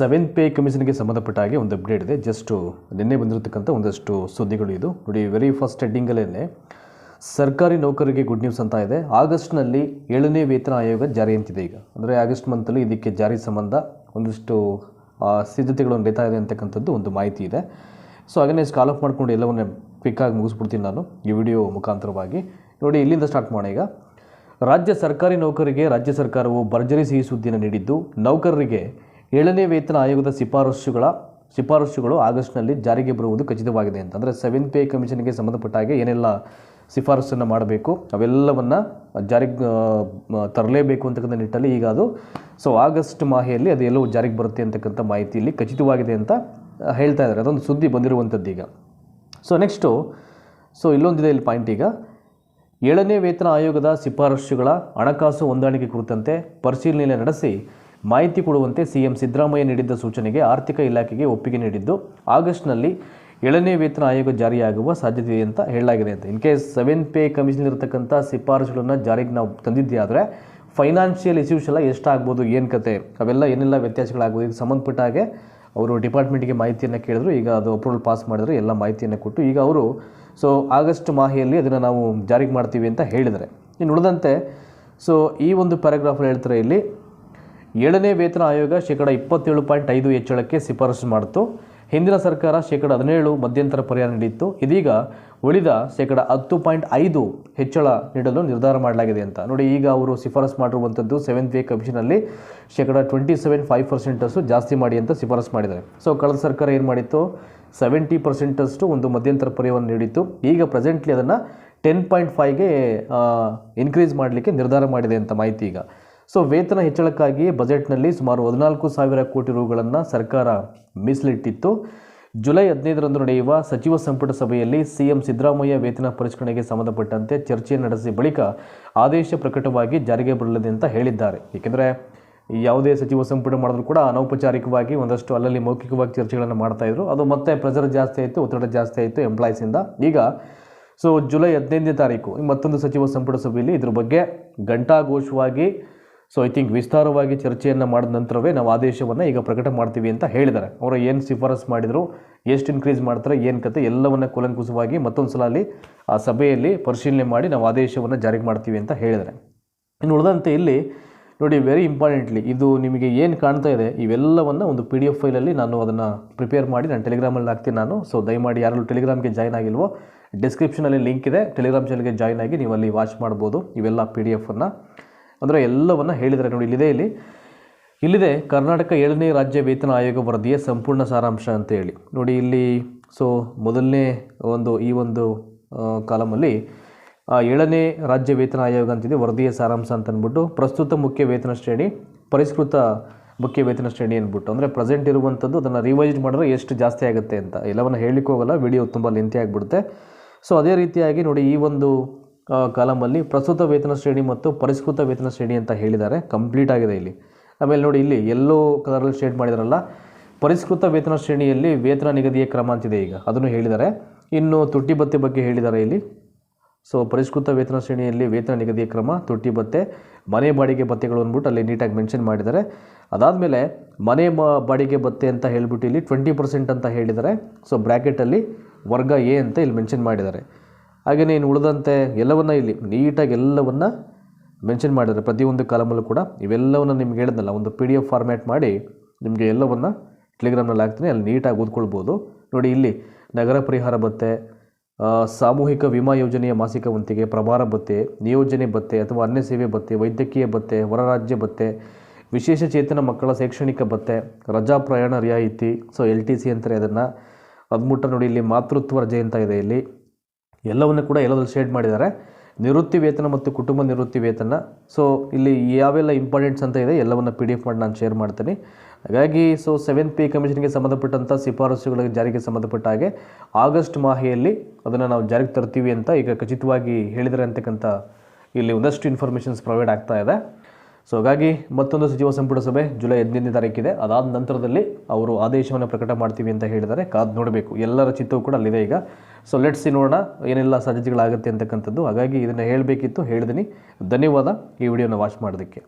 Seven pay ಕಮಿಷನ್ಗೆ ಸಂಬಂಧಪಟ್ಟ ಹಾಗೆ ಒಂದು ಅಪ್ಡೇಟ್ ಇದೆ. ಜಸ್ಟು ನಿನ್ನೆ ಬಂದಿರತಕ್ಕಂಥ ಒಂದಷ್ಟು ಸುದ್ದಿಗಳು ಇದು ನೋಡಿ ವೆರಿ ಫಸ್ಟ್ ಹೆಡ್ಡಿಂಗಲ್ಲೇ ಸರ್ಕಾರಿ ನೌಕರರಿಗೆ ಗುಡ್ ನ್ಯೂಸ್ ಅಂತ ಇದೆ. ಆಗಸ್ಟ್ನಲ್ಲಿ ಏಳನೇ ವೇತನ ಆಯೋಗ ಜಾರಿ ಅಂತಿದೆ ಈಗ. ಅಂದರೆ ಆಗಸ್ಟ್ ಮಂತಲ್ಲಿ ಇದಕ್ಕೆ ಜಾರಿ ಸಂಬಂಧ ಒಂದಿಷ್ಟು ಸಿದ್ಧತೆಗಳು ನಡೀತಾ ಇದೆ ಅಂತಕ್ಕಂಥದ್ದು ಒಂದು ಮಾಹಿತಿ ಇದೆ. ಸೊ ಹಾಗೆ ಕಾಲ್ ಆಫ್ ಮಾಡಿಕೊಂಡು ಎಲ್ಲವನ್ನೇ ಕ್ವಿಕ್ಕಾಗಿ ಮುಗಿಸ್ಬಿಡ್ತೀನಿ ನಾನು ಈ ವಿಡಿಯೋ ಮುಖಾಂತರವಾಗಿ. ನೋಡಿ, ಇಲ್ಲಿಂದ ಸ್ಟಾರ್ಟ್ ಮಾಡೋಣ ಈಗ. ರಾಜ್ಯ ಸರ್ಕಾರಿ ನೌಕರಿಗೆ ರಾಜ್ಯ ಸರ್ಕಾರವು ಭರ್ಜರಿ ಸಿಹಿ ಸುದ್ದಿಯನ್ನು ನೀಡಿದ್ದು, ನೌಕರರಿಗೆ ಏಳನೇ ವೇತನ ಆಯೋಗದ ಶಿಫಾರಸುಗಳ, ಶಿಫಾರಸುಗಳು ಆಗಸ್ಟ್ನಲ್ಲಿ ಜಾರಿಗೆ ಬರುವುದು ಖಚಿತವಾಗಿದೆ ಅಂತ ಅಂದರೆ ಸೆವೆನ್ ಪೇ ಕಮಿಷನ್ಗೆ ಸಂಬಂಧಪಟ್ಟ ಹಾಗೆ ಏನೆಲ್ಲ ಶಿಫಾರಸನ್ನು ಮಾಡಬೇಕು, ಅವೆಲ್ಲವನ್ನು ಜಾರಿಗೆ ತರಲೇಬೇಕು ಅಂತಕ್ಕಂಥ ನಿಟ್ಟಲ್ಲಿ ಈಗ ಅದು, ಸೊ ಆಗಸ್ಟ್ ಮಾಹೆಯಲ್ಲಿ ಅದು ಎಲ್ಲವೂ ಜಾರಿಗೆ ಬರುತ್ತೆ ಅಂತಕ್ಕಂಥ ಮಾಹಿತಿ ಇಲ್ಲಿ ಖಚಿತವಾಗಿದೆ ಅಂತ ಹೇಳ್ತಾ ಇದ್ದಾರೆ. ಅದೊಂದು ಸುದ್ದಿ ಬಂದಿರುವಂಥದ್ದು ಈಗ. ಸೊ ನೆಕ್ಸ್ಟು, ಸೊ ಇಲ್ಲೊಂದಿದೆ ಇಲ್ಲಿ ಪಾಯಿಂಟ್ ಈಗ. ಏಳನೇ ವೇತನ ಆಯೋಗದ ಶಿಫಾರಸುಗಳ ಹಣಕಾಸು ಹೊಂದಾಣಿಕೆ ಕುರಿತಂತೆ ಪರಿಶೀಲನೆ ನಡೆಸಿ ಮಾಹಿತಿ ಕೊಡುವಂತೆ ಸಿಎಂ ಸಿದ್ದರಾಮಯ್ಯ ನೀಡಿದ್ದ ಸೂಚನೆಗೆ ಆರ್ಥಿಕ ಇಲಾಖೆಗೆ ಒಪ್ಪಿಗೆ ನೀಡಿದ್ದು, ಆಗಸ್ಟ್ನಲ್ಲಿ ಏಳನೇ ವೇತನ ಆಯೋಗ ಜಾರಿಯಾಗುವ ಸಾಧ್ಯತೆ ಇದೆ ಅಂತ ಹೇಳಲಾಗಿದೆ ಅಂತ. In case seven pay commission ಇರತಕ್ಕಂಥ ಶಿಫಾರಸುಗಳನ್ನು ಜಾರಿಗೆ ನಾವು ತಂದಿದ್ದೆ ಆದರೆ ಫೈನಾನ್ಷಿಯಲ್ ಇಶ್ಯೂಸ್ ಎಲ್ಲ ಎಷ್ಟಾಗ್ಬೋದು, ಏನು ಕತೆ? ಅವೆಲ್ಲ ಏನೆಲ್ಲ ವ್ಯತ್ಯಾಸಗಳಾಗ್ಬೋದು? ಇದಕ್ಕೆ ಸಂಬಂಧಪಟ್ಟ ಹಾಗೆ ಅವರು ಡಿಪಾರ್ಟ್ಮೆಂಟ್ಗೆ ಮಾಹಿತಿಯನ್ನು ಕೇಳಿದ್ರು, ಈಗ ಅದು ಅಪ್ರೂವಲ್ ಪಾಸ್ ಮಾಡಿದ್ರು, ಎಲ್ಲ ಮಾಹಿತಿಯನ್ನು ಕೊಟ್ಟು ಈಗ ಅವರು ಸೊ ಆಗಸ್ಟ್ ಮಾಹೆಯಲ್ಲಿ ಅದನ್ನು ನಾವು ಜಾರಿಗೆ ಮಾಡ್ತೀವಿ ಅಂತ ಹೇಳಿದರೆ ಇನ್ನು ಉಳಿದಂತೆ, ಸೊ ಈ ಒಂದು ಪ್ಯಾರಾಗ್ರಾಫ್ ಹೇಳ್ತಾರೆ ಇಲ್ಲಿ ಏಳನೇ ವೇತನ ಆಯೋಗ ಶೇಕಡ ಇಪ್ಪತ್ತೇಳು ಪಾಯಿಂಟ್ ಐದು ಹೆಚ್ಚಳಕ್ಕೆ ಶಿಫಾರಸು ಮಾಡಿತು ಹಿಂದಿನ ಸರ್ಕಾರ ಶೇಕಡ ಹದಿನೇಳು ಮಧ್ಯಂತರ ಪರಿಹಾರ ನೀಡಿತ್ತು. ಇದೀಗ ಉಳಿದ ಶೇಕಡ ಹತ್ತು ಪಾಯಿಂಟ್ ಐದು ಹೆಚ್ಚಳ ನೀಡಲು ನಿರ್ಧಾರ ಮಾಡಲಾಗಿದೆ ಅಂತ. ನೋಡಿ, ಈಗ ಅವರು ಶಿಫಾರಸು ಮಾಡಿರುವಂಥದ್ದು ಸೆವೆಂತ್ ವೇ ಕಮಿಷನಲ್ಲಿ ಶೇಕಡ ಟ್ವೆಂಟಿ ಸೆವೆನ್ ಫೈವ್ ಪರ್ಸೆಂಟಷ್ಟು ಜಾಸ್ತಿ ಮಾಡಿ ಅಂತ ಶಿಫಾರಸು ಮಾಡಿದ್ದಾರೆ. ಸೊ ಕಳೆದ ಸರ್ಕಾರ ಏನು ಮಾಡಿತ್ತು? ಸೆವೆಂಟಿ ಪರ್ಸೆಂಟಷ್ಟು ಒಂದು ಮಧ್ಯಂತರ ಪರಿಹಾರ ನೀಡಿತ್ತು. ಈಗ ಪ್ರೆಸೆಂಟ್ಲಿ ಅದನ್ನು ಟೆನ್ ಪಾಯಿಂಟ್ ಫೈವ್ಗೆ ಇನ್ಕ್ರೀಸ್ ಮಾಡಲಿಕ್ಕೆ ನಿರ್ಧಾರ ಮಾಡಿದೆ ಅಂತ ಮಾಹಿತಿ ಈಗ. ಸೊ ವೇತನ ಹೆಚ್ಚಳಕ್ಕಾಗಿ ಬಜೆಟ್ನಲ್ಲಿ ಸುಮಾರು ಹದಿನಾಲ್ಕು ಸಾವಿರ ಕೋಟಿ ರುಗಳನ್ನು ಸರ್ಕಾರ ಮೀಸಲಿಟ್ಟಿತ್ತು. ಜುಲೈ ಹದಿನೈದರಂದು ನಡೆಯುವ ಸಚಿವ ಸಂಪುಟ ಸಭೆಯಲ್ಲಿ ಸಿಎಂ ಸಿದ್ದರಾಮಯ್ಯ ವೇತನ ಪರಿಷ್ಕರಣೆಗೆ ಸಂಬಂಧಪಟ್ಟಂತೆ ಚರ್ಚೆ ನಡೆಸಿ ಬಳಿಕ ಆದೇಶ ಪ್ರಕಟವಾಗಿ ಜಾರಿಗೆ ಬರಲಿದೆ ಅಂತ ಹೇಳಿದ್ದಾರೆ. ಏಕೆಂದರೆ ಯಾವುದೇ ಸಚಿವ ಸಂಪುಟ ಮಾಡಿದ್ರು ಕೂಡ ಅನೌಪಚಾರಿಕವಾಗಿ ಒಂದಷ್ಟು ಅಲ್ಲಲ್ಲಿ ಮೌಖಿಕವಾಗಿ ಚರ್ಚೆಗಳನ್ನು ಮಾಡ್ತಾಯಿದ್ರು ಅದು ಮತ್ತೆ ಪ್ರೆಸರ್ ಜಾಸ್ತಿ ಆಯಿತು, ಒತ್ತಡ ಜಾಸ್ತಿ ಆಯಿತು ಎಂಪ್ಲಾಯೀಸಿಂದ. ಈಗ ಸೊ ಜುಲೈ ಹದಿನೈದನೇ ತಾರೀಕು ಮತ್ತೊಂದು ಸಚಿವ ಸಂಪುಟ ಸಭೆಯಲ್ಲಿ ಇದ್ರ ಬಗ್ಗೆ ಘಂಟಾಘೋಷವಾಗಿ ಸೊ ಐ ಥಿಂಕ್ ವಿಸ್ತಾರವಾಗಿ ಚರ್ಚೆಯನ್ನು ಮಾಡಿದ ನಂತರವೇ ನಾವು ಆದೇಶವನ್ನು ಈಗ ಪ್ರಕಟ ಮಾಡ್ತೀವಿ ಅಂತ ಹೇಳಿದ್ದಾರೆ. ಅವರು ಏನು ಶಿಫಾರಸ್ ಮಾಡಿದರು, ಎಷ್ಟು ಇನ್ಕ್ರೀಸ್ ಮಾಡ್ತಾರೆ, ಏನು ಕತೆ, ಎಲ್ಲವನ್ನು ಕೂಲಂಕುಷವಾಗಿ ಮತ್ತೊಂದು ಸಲ ಅಲ್ಲಿ ಆ ಸಭೆಯಲ್ಲಿ ಪರಿಶೀಲನೆ ಮಾಡಿ ನಾವು ಆದೇಶವನ್ನು ಜಾರಿಗೆ ಮಾಡ್ತೀವಿ ಅಂತ ಹೇಳಿದ್ದಾರೆ. ಇನ್ನು ಉಳಿದಂತೆ ಇಲ್ಲಿ ನೋಡಿ ವೆರಿ ಇಂಪಾರ್ಟೆಂಟ್ಲಿ ಇದು ನಿಮಗೆ ಏನು ಕಾಣ್ತಾ ಇದೆ, ಇವೆಲ್ಲವನ್ನು ಒಂದು ಪಿ ಡಿ ಎಫ್ ಫೈಲಲ್ಲಿ ನಾನು ಅದನ್ನು ಪ್ರಿಪೇರ್ ಮಾಡಿ ನಾನು ಟೆಲಿಗ್ರಾಮಲ್ಲಿ ಹಾಕ್ತೀನಿ ನಾನು. ಸೊ ದಯಮಾಡಿ ಯಾರಲ್ಲೂ ಟೆಲಿಗ್ರಾಮ್ಗೆ ಜಾಯ್ನ್ ಆಗಿಲ್ವೋ ಡಿಸ್ಕ್ರಿಪ್ಷನಲ್ಲಿ ಲಿಂಕ್ ಇದೆ. ಟೆಲಿಗ್ರಾಮ್ ಚಾನಲ್ಗೆ ಜಾಯ್ನ್ ಆಗಿ ನೀವು ಅಲ್ಲಿ ವಾಚ್ ಮಾಡ್ಬೋದು, ಇವೆಲ್ಲ ಪಿ ಡಿ ಎಫನ್ನು ಅಂದರೆ ಎಲ್ಲವನ್ನು ಹೇಳಿದರೆ ನೋಡಿ, ಇಲ್ಲಿದೆ, ಇಲ್ಲಿ. ಇಲ್ಲಿದೆ ಕರ್ನಾಟಕ ಏಳನೇ ರಾಜ್ಯ ವೇತನ ಆಯೋಗ ವರದಿಯ ಸಂಪೂರ್ಣ ಸಾರಾಂಶ ಅಂತ ಹೇಳಿ. ನೋಡಿ, ಇಲ್ಲಿ ಸೊ ಮೊದಲನೇ ಒಂದು, ಈ ಒಂದು ಕಾಲಮಲ್ಲಿ ಏಳನೇ ರಾಜ್ಯ ವೇತನ ಆಯೋಗ ಅಂತಿದೆ, ವರದಿಯ ಸಾರಾಂಶ ಅಂತ ಅಂದ್ಬಿಟ್ಟು ಪ್ರಸ್ತುತ ಮುಖ್ಯ ವೇತನ ಶ್ರೇಣಿ, ಪರಿಷ್ಕೃತ ಮುಖ್ಯ ವೇತನ ಶ್ರೇಣಿ ಅಂದ್ಬಿಟ್ಟು. ಅಂದರೆ ಪ್ರೆಸೆಂಟ್ ಇರುವಂಥದ್ದು ಅದನ್ನು ರಿವೈಸ್ ಮಾಡಿದ್ರೆ ಎಷ್ಟು ಜಾಸ್ತಿ ಆಗುತ್ತೆ ಅಂತ. ಎಲ್ಲವನ್ನು ಹೇಳಲಿಕ್ಕೆ ಹೋಗಲ್ಲ ವಿಡಿಯೋ ತುಂಬ ಲೆಂತಿ ಆಗಿಬಿಡುತ್ತೆ. ಸೊ ಅದೇ ರೀತಿಯಾಗಿ ನೋಡಿ, ಈ ಒಂದು ಕಾಲಮಲ್ಲಿ ಪ್ರಸ್ತುತ ವೇತನ ಶ್ರೇಣಿ ಮತ್ತು ಪರಿಷ್ಕೃತ ವೇತನ ಶ್ರೇಣಿ ಅಂತ ಹೇಳಿದ್ದಾರೆ. ಕಂಪ್ಲೀಟ್ ಆಗಿದೆ ಇಲ್ಲಿ. ಆಮೇಲೆ ನೋಡಿ ಇಲ್ಲಿ ಎಲ್ಲೋ ಕಲರಲ್ಲಿ ಶೇಡ್ ಮಾಡಿದಾರಲ್ಲ. ಪರಿಷ್ಕೃತ ವೇತನ ಶ್ರೇಣಿಯಲ್ಲಿ ವೇತನ ನಿಗದಿಯ ಕ್ರಮ ಅಂತಿದೆ ಈಗ. ಅದನ್ನು ಹೇಳಿದ್ದಾರೆ. ಇನ್ನು ತುಟ್ಟಿ ಭತ್ತೆ ಬಗ್ಗೆ ಹೇಳಿದ್ದಾರೆ ಇಲ್ಲಿ. ಸೊ ಪರಿಷ್ಕೃತ ವೇತನ ಶ್ರೇಣಿಯಲ್ಲಿ ವೇತನ ನಿಗದಿಯ ಕ್ರಮ, ತುಟ್ಟಿ ಭತ್ತೆ, ಮನೆ ಬಾಡಿಗೆ ಭತ್ತೆಗಳು ಅಂದ್ಬಿಟ್ಟು ಅಲ್ಲಿ ನೀಟಾಗಿ ಮೆನ್ಷನ್ ಮಾಡಿದ್ದಾರೆ. ಅದಾದಮೇಲೆ ಮನೆ ಬಾಡಿಗೆ ಭತ್ತೆ ಅಂತ ಹೇಳ್ಬಿಟ್ಟು ಇಲ್ಲಿ ಟ್ವೆಂಟಿ ಪರ್ಸೆಂಟ್ ಅಂತ ಹೇಳಿದ್ದಾರೆ. ಸೊ ಬ್ರ್ಯಾಕೆಟಲ್ಲಿ ವರ್ಗ ಎ ಅಂತ ಇಲ್ಲಿ ಮೆನ್ಷನ್ ಮಾಡಿದ್ದಾರೆ. ಹಾಗೆಯೇ ಇನ್ನು ಉಳಿದಂತೆ ಎಲ್ಲವನ್ನು ಇಲ್ಲಿ ನೀಟಾಗಿ ಎಲ್ಲವನ್ನು ಮೆನ್ಷನ್ ಮಾಡಿದ್ದಾರೆ ಪ್ರತಿಯೊಂದು ಕಾಲಮಲ್ಲೂ ಕೂಡ ಇವೆಲ್ಲವನ್ನು ನಿಮ್ಗೆ ಹೇಳಿದ್ನಲ್ಲ, ಒಂದು ಪಿ ಡಿ ಎಫ್ ಫಾರ್ಮ್ಯಾಟ್ ಮಾಡಿ ನಿಮಗೆ ಎಲ್ಲವನ್ನು ಟೆಲಿಗ್ರಾಮ್ನಲ್ಲಿ ಹಾಕ್ತೀನಿ, ಅಲ್ಲಿ ನೀಟಾಗಿ ಓದ್ಕೊಳ್ಬೋದು. ನೋಡಿ ಇಲ್ಲಿ ನಗರ ಪರಿಹಾರ ಭತ್ತೆ ಸಾಮೂಹಿಕ ವಿಮಾ ಯೋಜನೆಯ ಮಾಸಿಕ ವಂತಿಗೆ, ಪ್ರಭಾರ ಭತ್ತೆ, ನಿಯೋಜನೆ ಭತ್ತೆ ಅಥವಾ ಅನ್ಯ ಸೇವೆ ಭತ್ತೆ, ವೈದ್ಯಕೀಯ ಭತ್ತೆ, ಹೊರರಾಜ್ಯ ಭತ್ತೆ, ವಿಶೇಷ ಚೇತನ ಮಕ್ಕಳ ಶೈಕ್ಷಣಿಕ ಭತ್ತೆ, ರಜಾ ಪ್ರಯಾಣ ರಿಯಾಯಿತಿ, ಸೊ ಎಲ್ ಟಿ ಸಿ ಅಂತಾರೆ ಅದನ್ನು. ಅದ್ಮುಟ್ಟ ನೋಡಿ ಇಲ್ಲಿ ಮಾತೃತ್ವ ರಜೆ ಅಂತ ಇದೆ ಇಲ್ಲಿ. ಎಲ್ಲವನ್ನು ಕೂಡ ಎಲ್ಲದಲ್ಲಿ ಶೇಡ್ ಮಾಡಿದ್ದಾರೆ. ನಿವೃತ್ತಿ ವೇತನ ಮತ್ತು ಕುಟುಂಬ ನಿವೃತ್ತಿ ವೇತನ. ಸೊ ಇಲ್ಲಿ ಯಾವೆಲ್ಲ ಇಂಪಾರ್ಟೆಂಟ್ಸ್ ಅಂತ ಇದೆ, ಎಲ್ಲವನ್ನು ಪಿ ಡಿ ಎಫ್ ಮಾಡಿ ನಾನು ಶೇರ್ ಮಾಡ್ತೀನಿ. ಹಾಗಾಗಿ ಸೊ ಸೆವೆನ್ ಪಿ ಕಮಿಷನ್ಗೆ ಸಂಬಂಧಪಟ್ಟಂಥ ಶಿಫಾರಸುಗಳ ಜಾರಿಗೆ ಸಂಬಂಧಪಟ್ಟ ಹಾಗೆ, ಆಗಸ್ಟ್ ಮಾಹೆಯಲ್ಲಿ ಅದನ್ನು ನಾವು ಜಾರಿಗೆ ತರ್ತೀವಿ ಅಂತ ಈಗ ಖಚಿತವಾಗಿ ಹೇಳಿದರೆ ಅಂತಕ್ಕಂಥ ಇಲ್ಲಿ ಒಂದಷ್ಟು ಇನ್ಫಾರ್ಮೇಷನ್ಸ್ ಪ್ರೊವೈಡ್ ಆಗ್ತಾ ಇದೆ. ಸೊ ಹಾಗಾಗಿ ಮತ್ತೊಂದು ಸಚಿವ ಸಂಪುಟ ಸಭೆ ಜುಲೈ ಹದಿನೈದನೇ ತಾರೀಕಿದೆ. ಅದಾದ ನಂತರದಲ್ಲಿ ಅವರು ಆದೇಶವನ್ನು ಪ್ರಕಟ ಮಾಡ್ತೀವಿ ಅಂತ ಹೇಳಿದರೆ ಕಾದು ನೋಡಬೇಕು. ಎಲ್ಲರ ಚಿತ್ತವೂ ಕೂಡ ಅಲ್ಲಿದೆ ಈಗ. ಸೊ ಲೆಟ್ಸ್ ನೋಡೋಣ ಏನೆಲ್ಲ ಸಾಧ್ಯತೆಗಳಾಗುತ್ತೆ ಅಂತಕ್ಕಂಥದ್ದು. ಹಾಗಾಗಿ ಇದನ್ನು ಹೇಳಬೇಕಿತ್ತು. ಹೇಳಿದ್ದೀನಿ ಧನ್ಯವಾದ ಈ ವಿಡಿಯೋನ ವಾಚ್ ಮಾಡೋದಕ್ಕೆ.